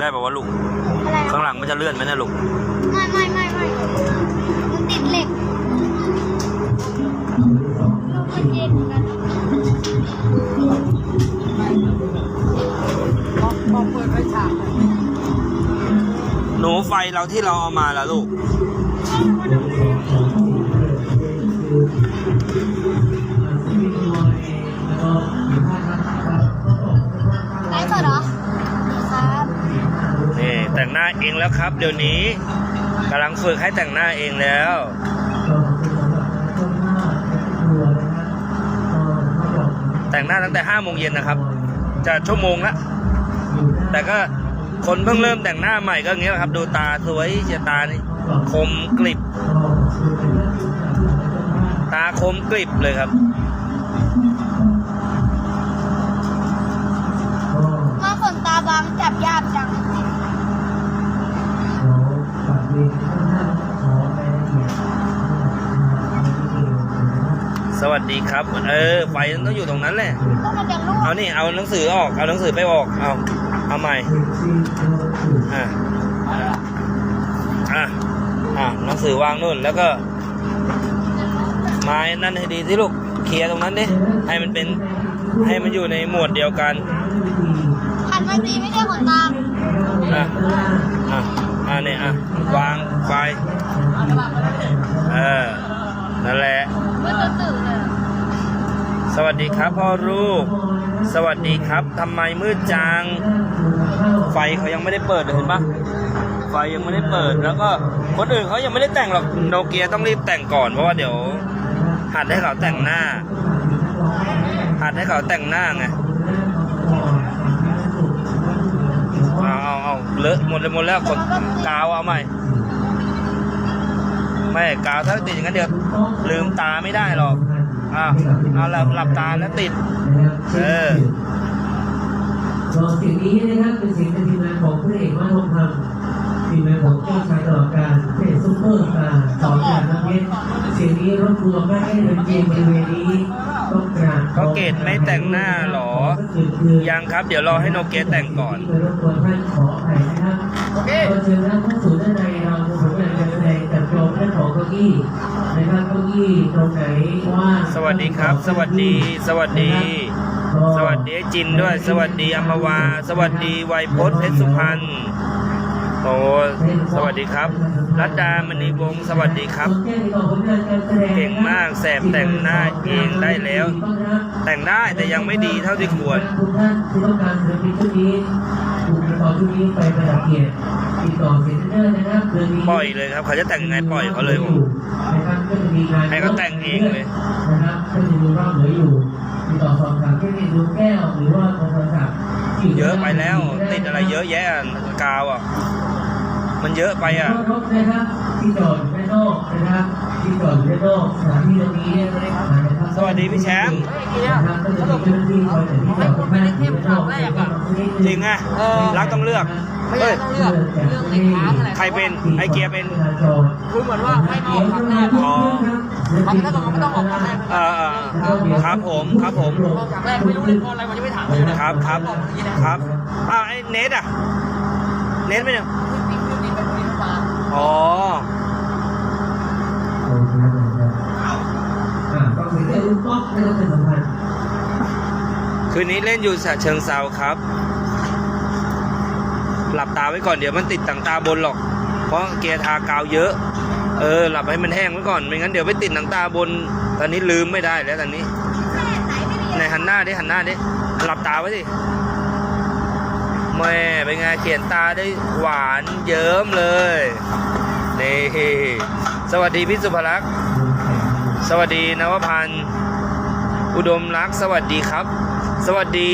ได้ป่าวะลูก อะไรข้างหลังมันจะเลื่อนไหมเนะลูก ไม่ไม่ไม่ไม่มันติดเหล็กลูกมันเย็นเหมือนกันบอกบอกเปิดไฟฉากเลยหนูไฟเราที่เราเอามาแล้วลูก ไลฟ์สดเหรอครับนี่แต่ง หน้าเองแล้วครับ เดี๋ยวนี้กำลังฝึกให้แต่งหน้าเองแล้วแต่งหน้าตั้งแต่ห้าโมงเย็นนะครับ จะชั่วโมงละแต่ก็คนเพิ่งเริ่มแต่งหน้าใหม่ก็อย่างนี้แหละครับ ดูตาสวยเชียตานี่คมกริบ ตาคมกริบเลยครับมาขนตาบางจับยากจัง สวัสดีครับ เออไฟมันต้องอยู่ตรงนั้นแหละ ต้องมาจากลูกเอานี่เอาหนังสือออก เอาหนังสือไปออก เอา เอาใหม่ อะ อะ อะหนังสือวางนู่น แล้วก็ไม้นั่นให้ดีที่ลูก เคลียร์ตรงนั้นดิ ให้มันเป็น ให้มันอยู่ในหมวดเดียวกันหันมาดีไม่ใช่ขนตาอะ อะอะ เนี่ยอะวางไฟเออนั่นแหละสวัสดีครับพ่อลูก สวัสดีครับทำไมมืดจัง ไฟเขายังไม่ได้เปิดเลยเห็นปะไฟยังไม่ได้เปิดแล้วก็คนอื่นเขายังไม่ได้แต่งหรอกโนเกียต้องรีบแต่งก่อนเพราะว่าเดี๋ยวหัดให้เขาแต่งหน้าหัดให้เขาแต่งหน้าไง เลอะหมดเลยหมดแล้วคนกาวเอาใหม่ไม่กาวถ้าติดอย่างนั้นเดี๋ยวลืมตาไม่ได้หรอกอ่าเอาหลับหลับตาแล้วติด เออสียงนี้นะครับเป็นสียงจากทีมงานของพระเอกมาทองคำทีมงานของเจ้าชายตลอดการพระเอกซุปเปอร์สตาร์สอนอย่างนักเล่นเสียงนี้รบกวนไม่ให้เดินเกมบริเวณนี้ ต้องกราบเขาเกตไม่แต่งหน้าหรอ ยังครับ เดี๋ยวรอให้โนเกียแต่งก่อนรบกวนท่านขออภัยนะครับโอเคก็เชิญท่านผู้สูงด้านในเราจะสำเร็จการแสดงจัดจองเรื่องของเก้าอี้นะครับเก้าอี้ตรงไหนว่างสวัสดีครับ สวัสดี สวัสดี สวัสดีไอ้จินด้วย สวัสดีอัมพวา สวัสดีไวยพจน์เพชรสุพรรณ โอ้สวัสดีครับ รัตดามณีวงศ์สวัสดีครับ เก่งมากแสบแต่งหน้าเองได้แล้ว แต่งได้แต่ยังไม่ดีเท่าที่ควรปล่อยเลยครับ เขาจะแต่งยังไงปล่อยเขาเลยผมให้เขาแต่งเองเลยนะครับก็จะมีรอบเหลืออยู่ติดต่อสอบถามที่นี่ดูแก้วหรือว่าโทรศัพท์เยอะไปแล้ว ติดอะไรเยอะแยะกาวอะ มันเยอะไปอะรถนะครับที่จอดด้านนอกนะครับที่จอดด้านนอกสถานที่ตรงนี้นะครับสวัสดีพี่แชมป์เฮ้ยเกียร์สรุปไม่ผมไม่ได้เข้มครั้งแรกอะจริงไงรักต้องเลือกไม่ใช่ต้องเลือกเรื่องในค้างอะไรใครเป็นไอเกียร์เป็นคือเหมือนว่าให้มาออกครั้งแรกอ๋อมันถ้าเกิดมันไม่ต้องออกครั้งแรกเออเออครับผมครับผมออกครั้งแรกไม่รู้เลยเพราะอะไรมันจะไม่ถามเลยนะครับครับบอกอย่างนี้นะครับอ้าวไอ้เนทอะเนทไม่เนี่ย วิ่งวิ่งวิ่งวิ่งวิ่งมา อ๋อก็คือได้ลูกป๊อกไม่ต้องเป็นสำคัญคืนนี้เล่นอยู่ฉะเชิงเซาครับ หลับตาไว้ก่อนเดี๋ยวมันติดต่างตาบนหรอก เพราะเกียร์ทากาวเยอะ เออ หลับให้มันแห้งไว้ก่อน ไม่งั้นเดี๋ยวไปติดหนังตาบน ตอนนี้ลืมไม่ได้แล้วตอนนี้ ในหันหน้าดิหันหน้าดิ หลับตาไว้สิ แม่เป็นไงเขียนตาได้หวานเยิ้มเลยนี่สวัสดีพี่สุภลักษณ์สวัสดีนวพันธ์อุดมรักษ์สวัสดีครับ สวัสดี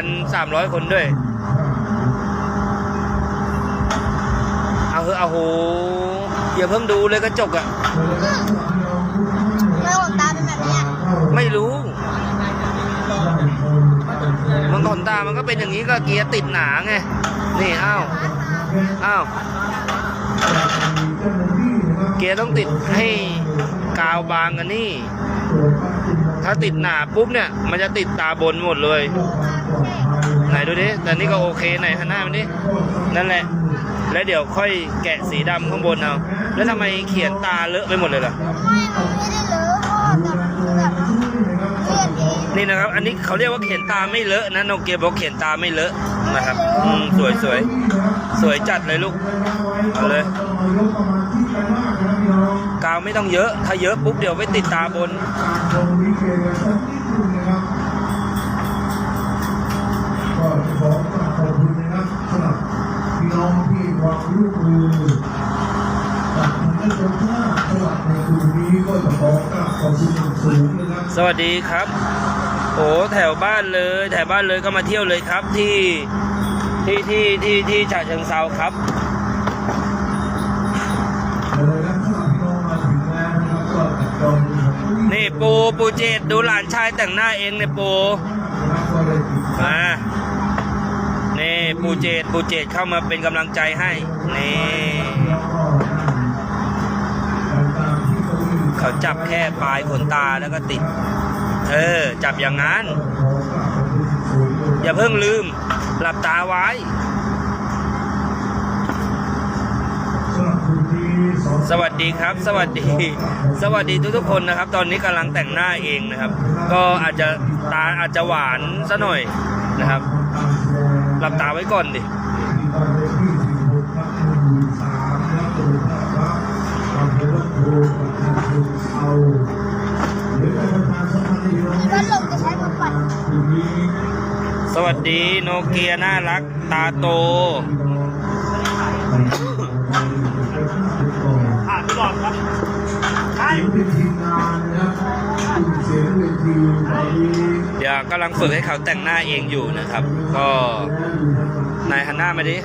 1,300 คนด้วย เอาเถอะเอาโหอย่าเพิ่งดูเลยกระจกอะไม่ขนตาเป็นแบบเนี้ยไม่รู้ มันขนตามันก็เป็นอย่างนี้ก็เกียร์ติดหนาไง นี่อ้าว อ้าว เกียร์ต้องติดให้กาวบางกันนี่ ถ้าติดหนาปุ๊บเนี่ย มันจะติดตาบนหมดเลย ไหนดูดิ แต่นี่ก็โอเคไหนหันหน้ามันดินั่นแหละ แล้วเดี๋ยวค่อยแกะสีดำข้างบนเอา แล้วทำไมเขียนตาเลอะไปหมดเลยล่ะ นี่นะครับ อันนี้เขาเรียกว่าเขียนตาไม่เลอะนะโนเกียบอกเขียนตาไม่เลอะนะครับอืมสวยสวยสวยจัดเลยลูกเอาเลยกาวไม่ต้องเยอะ ถ้าเยอะปุ๊บเดี๋ยวไปติดตาบนก็ขอขอบคุณนะครับสำหรับพี่น้องที่วางลูกมือจากทางด้านตาบนสวัสดีครับ โอ้แถวบ้านเลย แถวบ้านเลยก็มาเที่ยวเลยครับที่ที่ที่ที่ที่ฉะเชิงเซาครับนี่ปูปูเจดดูหลานชายแต่งหน้าเองเนี่ยปูก็เลยติดตามานี่ปูเจดปูเจดเข้ามาเป็นกำลังใจให้นี่เขาจับแค่ปลายขนตาแล้วก็ติด เออ จับอย่างนั้น อย่าเพิ่งลืม หลับตาไว้สำหรับคืนนี้สองสวัสดีครับ สวัสดี สวัสดีทุกๆคนนะครับ ตอนนี้กำลังแต่งหน้าเองนะครับ ก็อาจจะตาอาจจะหวานซะหน่อยนะครับ หลับตาไว้ก่อนดิ ดีโนเกียน่ารักตาโตผ่านไปก่อนครับเสียงเป็นทีมงานนะครับเดี๋ยวกำลังฝึกให้เขาแต่งหน้าเองอยู่นะครับ ก็นายฮันน้ามาดิ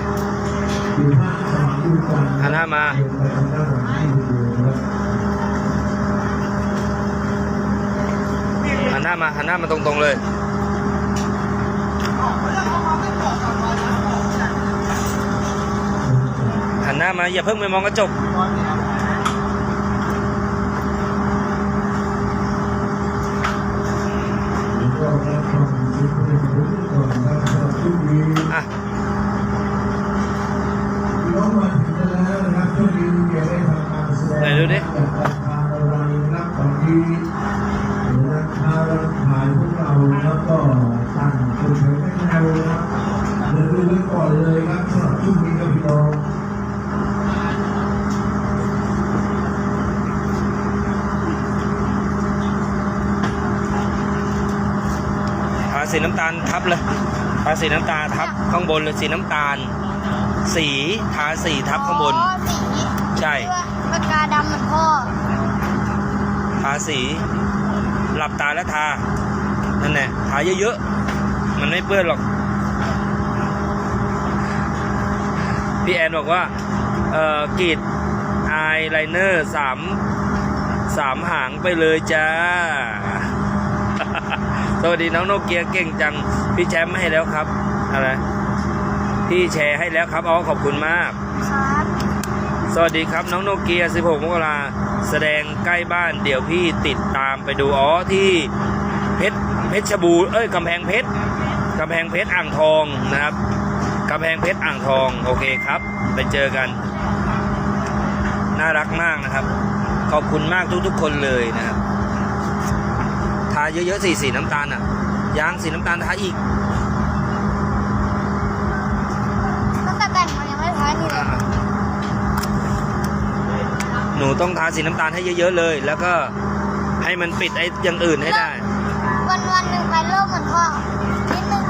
ฮันน้ามาไปทางด้านหลันนหน้ามาหันน้ามาตรงๆเลย หน้ามาอย่าเพิ่งไปมองกระจก สีน้ำตาลทับเลยทาสีน้ำตาลทับข้างบนเลยสีน้ำตาล สีทาสีทับข้างบน อ๋อสีใช่ ปากกาดำเหมือนพ่อ ทาสี หลับตาแล้วทา นั่นแหละทาเยอะๆ มันไม่เปื้อนหรอก พี่แอนบอกว่า เอ่อกรีดอายไลเนอร์สามสามหางไปเลยจ้า สวัสดีน้องโนเกียเก่งจัง พี่แชมป์ให้แล้วครับ อะไร พี่แชร์ให้แล้วครับอ๋อขอบคุณมาก ครับสวัสดีครับน้องโนเกีย 16 มกราแสดงใกล้บ้านเดี๋ยวพี่ติดตามไปดูอ๋อที่เพชรเพชรบูรณ์เอ้ยกำแพงเพชรกำแพงเพชรอ่างทองนะครับกำแพงเพชรอ่างทองโอเคครับ ไปเจอกัน น่ารักมากนะครับ ขอบคุณมากทุกๆคนเลยนะครับทาเยอะๆสีสีน้ำตาลอะยางสีน้ำตาลทาอีกตั้งแต่แต่งมายังไม่ท้ายนี่เลยอ่าหนูต้องทาสีน้ำตาลให้เยอะ ๆ เลย แล้วก็ให้มันปิดไอ้อย่างอื่นให้ได้วันวันๆหนึ่งไปเริ่มเหมือนพ่อนิดนึง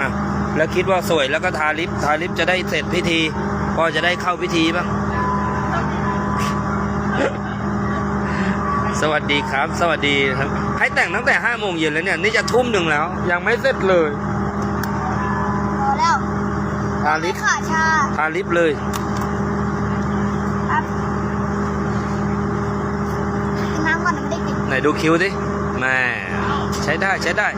อะแล้วคิดว่าสวยแล้วก็ทาลิปทาลิปจะได้เสร็จพิธีพอจะได้เข้าพิธีบ้าง สวัสดีครับ สวัสดีครับ ให้แต่งตั้งแต่ห้าโมงเย็นแล้วเนี่ย นี่จะทุ่มหนึ่งแล้ว ยังไม่เสร็จเลยพอแล้วทาลิปขาชาทาลิปเลยครับกินน้ำก่อนนะไม่ได้กินไหนดูคิ้วดิแม่ใช้ได้ใช้ได้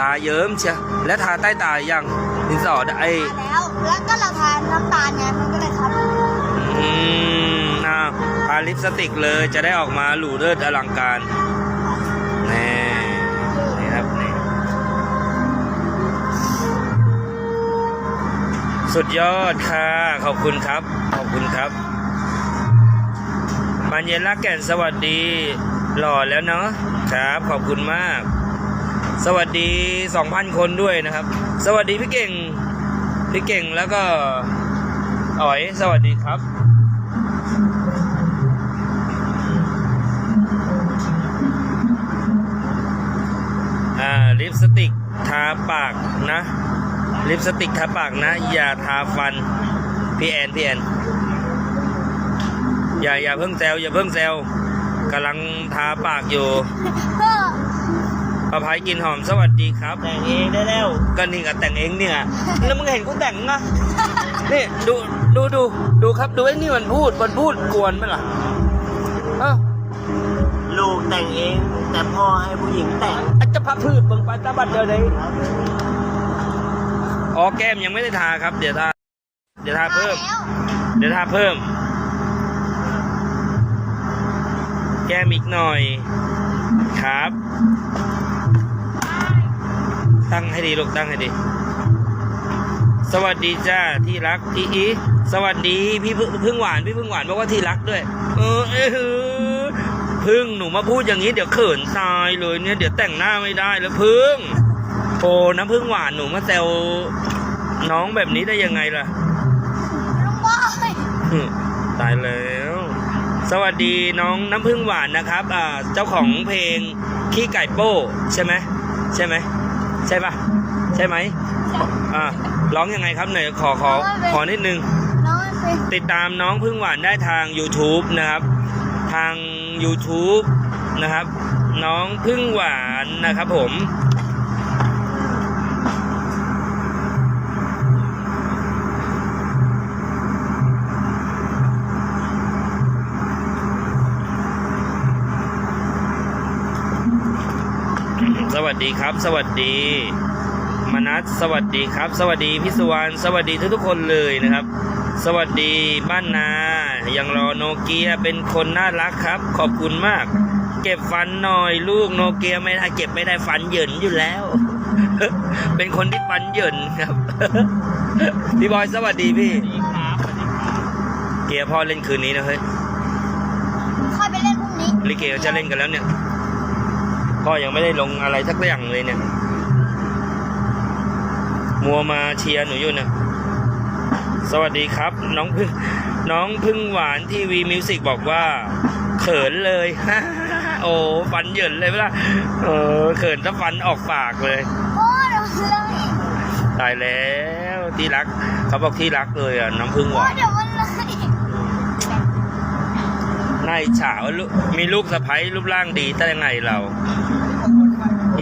ตาเยิ้มเชียวและทาใต้ตายังดินสอไอทาแล้วแล้วก็เราทานน้ำตาลไงมันก็เลยครับอืมอ้าวทาลิปสติกเลยจะได้ออกมาหรูเลิศอลังการ สุดยอดค่ะ ขอบคุณครับ ขอบคุณครับ มันเย็นรักแก่นสวัสดี หล่อแล้วเนาะครับ ขอบคุณมาก สวัสดี 2,000 คนด้วยนะครับ สวัสดีพี่เก่ง พี่เก่งแล้วก็อ๋อยสวัสดีครับอ่าลิปสติกทาปากนะ ลิปสติกทาปากนะ อย่าทาฟัน พี่แอนพี่แอนอย่าอย่าเพิ่งแซวอย่าเพิ่งแซวกำลังทาปากอยู่ก็ประภัยกินหอมสวัสดีครับ แต่งเองได้แล้วก็นี่ก็แต่งเองเนี่ยแล้วมึงเห็นกูแต่งนะนี่ดูดูดูดูครับดูไอ้นี่มันพูดมันพูดกวนไหมล่ะเอ้าลูกแต่งเอง แต่พ่อให้ผู้หญิงแต่งอาจจะพักพืชเบิ่งไปตาบัดเดียวเลย อ๋อแก้มยังไม่ได้ทาครับ เดี๋ยวทา เดี๋ยวทาเพิ่ม เดี๋ยวทาเพิ่ม แก้มอีกหน่อย ครับ ตั้งให้ดีลูกตั้งให้ดี สวัสดีจ้าที่รักที่อีสวัสดีพี่พึ่งพึ่งหวานพี่พึ่งหวานบอกว่าที่รักด้วย เออเออพึ่งหนูมาพูดอย่างนี้เดี๋ยวเขินตายเลยเนี่ยเดี๋ยวแต่งหน้าไม่ได้แล้วพึ่ง โอ้น้ำพึ่งหวานหนูมาแซวน้องแบบนี้ได้ยังไงล่ะ ลุงบอยอืมตายแล้ว สวัสดีน้องน้ำพึ่งหวานนะครับอ่าเจ้าของเพลงขี้ไก่โป้ใช่ไหมใช่ไหมใช่ปะใช่ไหมอ่าร้องยังไงครับหน่อยขอขอขอนิดนึง น้องเป็นติดตามน้องพึ่งหวานได้ทาง YouTube นะครับ ทาง YouTube นะครับ น้องพึ่งหวานนะครับผม ดีครับ สวัสดีมนัสสวัสดีครับ สวัสดีพี่สุวรรณสวัสดีทุกๆคนเลยนะครับ สวัสดีบ้านนายังรอโนเกียเป็นคนน่ารักครับ ขอบคุณมาก เก็บฟันหน่อยลูกโนเกียไม่ได้เก็บไม่ได้ฟันเหยินอยู่แล้ว เป็นคนที่ฟันเหยินครับพี่บอยสวัสดีพี่เกียร์พ่อเล่นคืนนี้นะเฮ้ยค่อยไปเล่นพรุ่งนี้ลิเกเขาจะเล่นกันแล้วเนี่ย พ่อยังไม่ได้ลงอะไรสักอย่างเลยเนี่ย มัวมาเชียร์หนูอยู่เนี่ยสวัสดีครับ น้องพึ่งน้องพึ่งหวานทีวีมิวสิกบอกว่า เขินเลยโอ้ฟันเหยินเลยเวลาเออเขินถ้าฟันออกปากเลยโอ้เดี๋ยวมันเลยตายแล้วที่รักเขาบอกที่รักเลยอะน้องพึ่งหโอ้วาน เดี๋ยวมั นเลยน่าอิจฉาว่าลูกมีลูกสะพ้ยรูปร่างดีแต่ยังไงเรา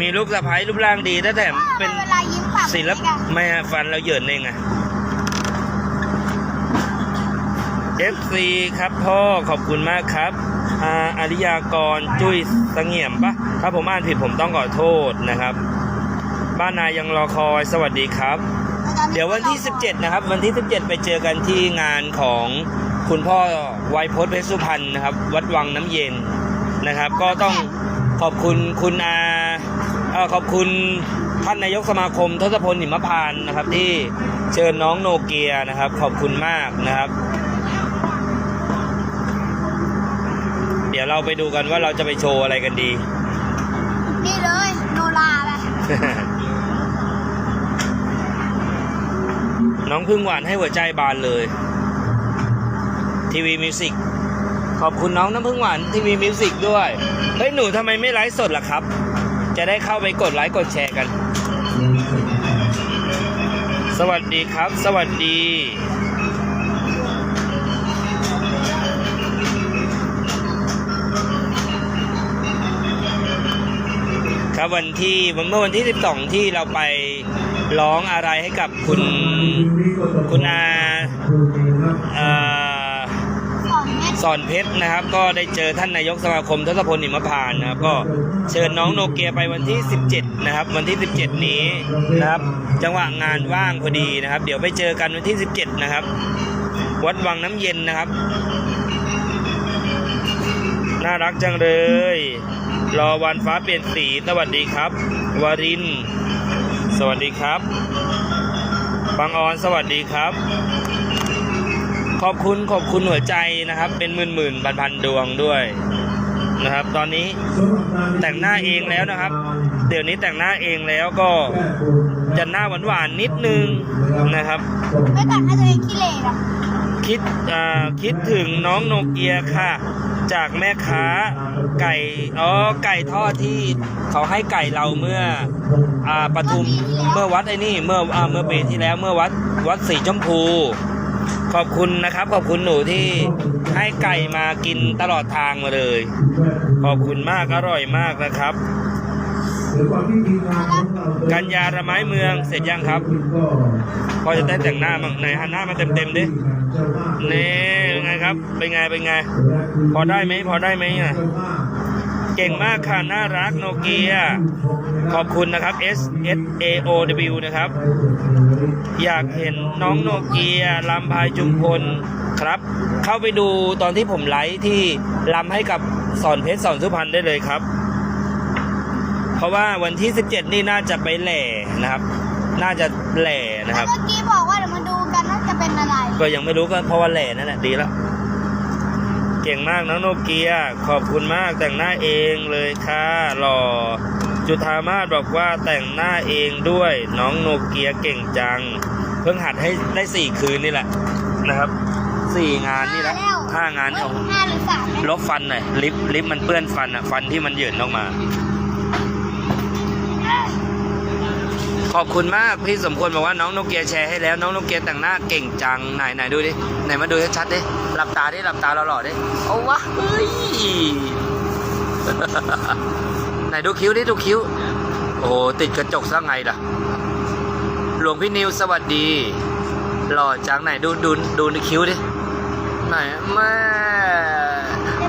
มีลูกสะพ้ยรูปร่างดีแต่แถมเป็นเวลายิ้มปากศิลปไม่ฮะฟันเราเหยินเองไง FC ครับพ่อขอบคุณมากครับอาอาริยากรจุ้ยสังเงียมปะถ้าผมอ่านผิดผมต้องขอโทษนะครับ บ้านนายังรอคอยสวัสดีครับ เดี๋ยววันที่ 17 นะครับ วันที่ 17 ไปเจอกันที่งานของ คุณพ่อไวยพจน์เพชรสุพรรณนะครับ วัดวังน้ำเย็นนะครับ ก็ต้องขอบคุณคุณอาเอ่อขอบคุณท่านนายกสมาคมทศพลหิมพานต์นะครับ ที่เชิญน้องโนเกียนะครับ ขอบคุณมากนะครับ เดี๋ยวเราไปดูกันว่าเราจะไปโชว์อะไรกันดี นี่เลยโนราไปน้องพึ่งหวานให้หัวใจบานเลย ทีวีมิวสิกขอบคุณน้องน้ำพึ่งหวานทีวีมิวสิกด้วย เฮ้ย หนูทำไมไม่ไลฟ์สดล่ะครับ จะได้เข้าไปกดไลค์กดแชร์กัน สวัสดีครับ สวัสดี ครับวันที่วันเมื่อวันที่ 12 ที่เราไปร้องอะไรให้กับคุณคุณอาเอ่อ สอนเพชรนะครับ ก็ได้เจอท่านนายกสมาคมทศพลหิมพานนะครับ ก็เชิญน้องโนเกียไปวันที่ 17 นะครับ วันที่ 17 นี้นะครับ จังหวะงานว่างพอดีนะครับ เดี๋ยวไปเจอกันวันที่ 17 นะครับ วัดวังน้ำเย็นนะครับ น่ารักจังเลย รอวันฟ้าเปลี่ยนสีสวัสดีครับ วาริน สวัสดีครับบางออนสวัสดีครับ ขอบคุณขอบคุณหัวใจนะครับ เป็นหมื่นหมื่นพันพันๆดวงด้วยนะครับ ตอนนี้แต่งหน้าเองแล้วนะครับ เดี๋ยวนี้แต่งหน้าเองแล้วก็จะหน้าหวานหวานๆนิดนึงนะครับ ไม่ตัดให้ตัวเองขี้เหร่หรอกคิดอ่าคิดถึงน้องโนเกียค่ะ จากแม่ค้าไก่อ๋อไก่ทอดที่เขาให้ไก่เราเมื่ออ่าปทุมเมื่อวัดไอ้นี่เมื่ออ่าเมื่อปีที่แล้วเมื่อวัดวัดสีชมพู ขอบคุณนะครับ ขอบคุณหนูที่ให้ไก่มากินตลอดทางมาเลย ขอบคุณมากอร่อยมากนะครับ กัญญาระไม้เมืองเสร็จยังครับ พอจะได้แต่งหน้ามั้งไหนหันหน้ามาเต็มๆดินี่เป็นไงครับ เป็นไงเป็นไง พอได้ไหมพอได้ไหมอะเก่งมากค่ะน่ารักโนเกีย ขอบคุณนะครับ S S A O W นะครับ อยากเห็นน้องโนเกียลำพายจุมพลครับ เข้าไปดูตอนที่ผมไลฟ์ที่ลำให้กับสอนเพชรสอนสุพรรณได้เลยครับ เพราะว่าวันที่ 17 นี่น่าจะไปแหล่นะครับ น่าจะแหล่นะครับ เมื่อกี้บอกว่าเดี๋ยวมาดูกันว่าจะเป็นอะไร ก็ยังไม่รู้ก็เพราะว่าแหล่นั่นแหละดีแล้วเก่งมากน้องโนเกีย ขอบคุณมากแต่งหน้าเองเลยค่ะหล่อ จุธามาศบอกว่าแต่งหน้าเองด้วยน้องโนเกียเก่งจัง เพิ่งหัดให้ได้สี่คืนนี่แหละนะครับสี่งานนี่แหละห้าแล้วห้างานนี่เอาห้าหรือสามเนี่ยลบฟันหน่อยลิปลิปมันเปื้อนฟันอะฟันที่มันเหยินออกมา ขอบคุณมากพี่สมควรบอกว่าน้องโนเกียแชร์ให้แล้วน้องโนเกียแต่งหน้าเก่งจังไหนไหนดูดิไหนมาดูชัดๆดิหลับตาดิหลับตาหล่อๆดิเอาวะเฮ้ย ไหนดูคิ้วดิดูคิ้ว โอ้โหติดกระจกซะไงล่ะ หลวงพี่นิวสวัสดี หล่อจังไหนดูดูดูในคิ้วดิไหนแม่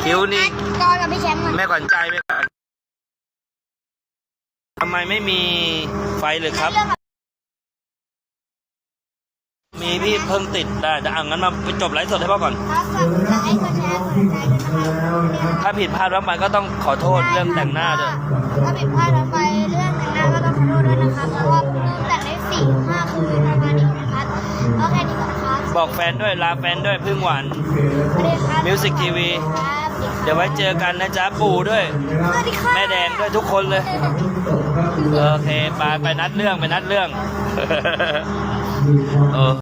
คิ้วนี่จอยกับพี่แชมป์อะแม่ขวัญใจแม่ขวัญทำไมไม่มีไฟเลยครับเรื่องอะ มีพี่เพิ่งติดได้จะเอางั้นมาไปจบไลฟ์สดให้พ่อก่อนครับฝากกดไลค์กดแชร์กดใจด้วยนะครับถ้าผิดพลาดว่าไปก็ต้องขอโทษเรื่องแต่งหน้าด้วยถ้าผิดพลาดลงไปเรื่องแต่งหน้าก็ต้องขอโทษด้วยนะครับเพราะว่าเพิ่งแต่งได้สี่ห้าคืนประมาณนี้นะครับก็แค่นี้ก่อนะครับบอกแฟนด้วยลาแฟนด้วยพึ่งหวานสวัสดีครับ Music TV ครับสวัสดีครับเดี๋ยวไว้เจอกันนะจ๊ะปู่ด้วย แม่แดงด้วยทุกคนเลย โอเคไปไปนัดเรื่องไปนัดเรื่อง เออ